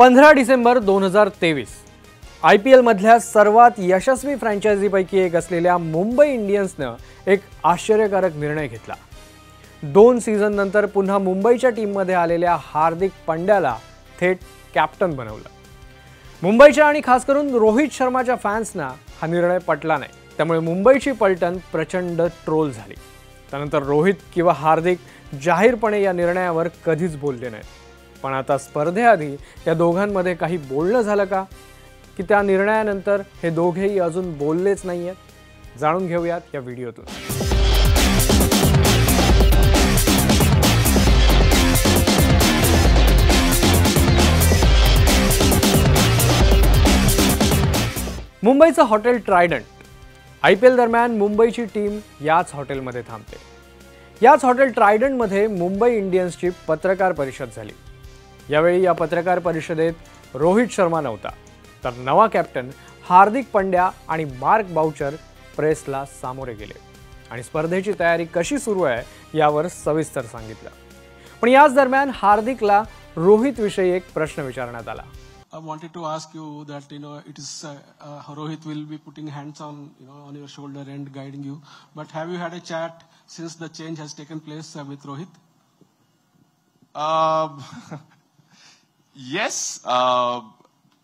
पंधरा डिसेंबर दोन हजार तेवीस. आय पी एलमधल्या सर्वात यशस्वी फ्रँचायझीपैकी एक असलेल्या मुंबई इंडियन्सनं एक आश्चर्यकारक निर्णय घेतला. दोन सीझननंतर पुन्हा मुंबईच्या टीममध्ये आलेल्या हार्दिक पंड्याला थेट कॅप्टन बनवलं. मुंबईच्या आणि खास करून रोहित शर्माच्या फॅन्सना हा निर्णय पटला नाही. त्यामुळे मुंबईची पलटण प्रचंड ट्रोल झाली. त्यानंतर रोहित किंवा हार्दिक जाहीरपणे या निर्णयावर कधीच बोलले नाहीत. पण आता स्पर्धेआधी या दोघांमध्ये काही बोलणं झालं का? की त्या निर्णयानंतर हे दोघेही अजून बोललेच नाही आहेत जाणून घेऊयात या व्हिडिओतून. मुंबईचं hotel Trident. I P L दरम्यान मुंबईची टीम याच हॉटेलमध्ये थांबते. याच हॉटेल ट्रायडंटमध्ये मुंबई इंडियन्सची पत्रकार परिषद झाली. यावेळी या पत्रकार परिषदेत रोहित शर्मा नव्हता तर नवा कॅप्टन हार्दिक पंड्या आणि मार्क बाउचर प्रेसला सामोरे गेले आणि स्पर्धेची तयारी कशी सुरू आहे यावर सविस्तर सांगितलं पण याच दरम्यान हार्दिकला रोहितविषयी एक प्रश्न विचारण्यात आला I wanted to ask you that you know it is uh, uh, Rohit will be putting hands on you know on your shoulder and guiding you. But have you had a chat since the change has taken place uh, with Rohit? Um, yes uh,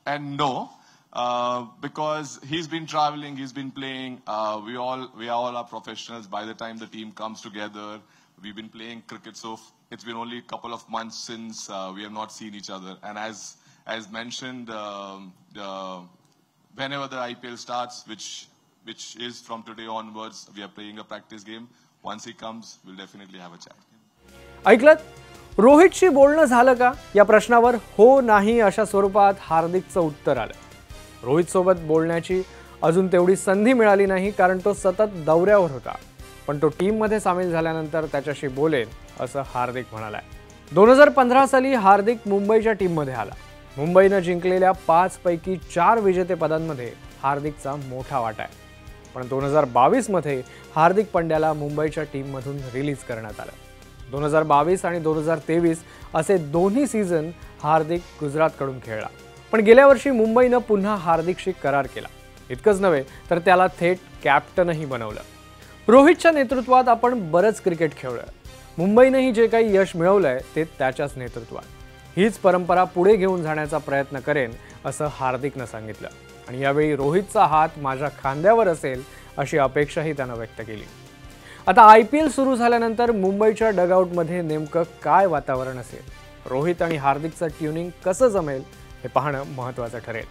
and no, uh, because he's been traveling, he's been playing. Uh, we all we all are professionals. By the time the team comes together, we've been playing cricket. So f- it's been only a couple of months since uh, we have not seen each other. And as as mentioned, um, the, whenever the IPL starts, which which is from today onwards, we are playing a practice game. Once he comes, we'll definitely have a chat. ऐकलत रोहितशी बोलणं झालं का? या प्रश्नावर हो नाही अशा स्वरूपात हार्दिकचं उत्तर आलं. रोहितसोबत बोलण्याची अजून तेवढी संधी मिळाली नाही कारण तो सतत दौऱ्यावर होता. पण तो टीममध्ये सामील झाल्यानंतर त्याच्याशी बोलेन असं हार्दिक म्हणाला आहे दोन हजार पंधरा साली हार्दिक मुंबईच्या टीममध्ये आला. मुंबईनं जिंकलेल्या पाचपैकी चार विजेतेपदांमध्ये हार्दिकचा मोठा वाटा आहे. पण दोन हजार बावीसमध्ये हार्दिक पंड्याला मुंबईच्या टीममधून रिलीज करण्यात आलं. दोन हजार बावीस आणि दोन हजार तेवीस असे दोन्ही सीझन हार्दिक गुजरातकडून खेळला. पण गेल्या वर्षी मुंबईनं पुन्हा हार्दिकशी करार केला. इतकंच नव्हे तर त्याला थेट कॅप्टनही बनवलं. रोहितच्या नेतृत्वात आपण बरंच क्रिकेट खेळलं मुंबईनंही जे काही यश मिळवलंय ते त्याच्याच नेतृत्वात. हीच परंपरा पुढे घेऊन जाण्याचा प्रयत्न करेन असं हार्दिकनं सांगितलं. आणि यावेळी रोहितचा हात माझ्या खांद्यावर असेल अशी अपेक्षाही त्यानं व्यक्त केली. आता आय पी एल सुरू झाल्यानंतर मुंबईच्या डगआउटमध्ये नेमकं काय वातावरण असेल? रोहित आणि हार्दिकचं ट्युनिंग कसं जमेल हे पाहणं महत्त्वाचं ठरेल.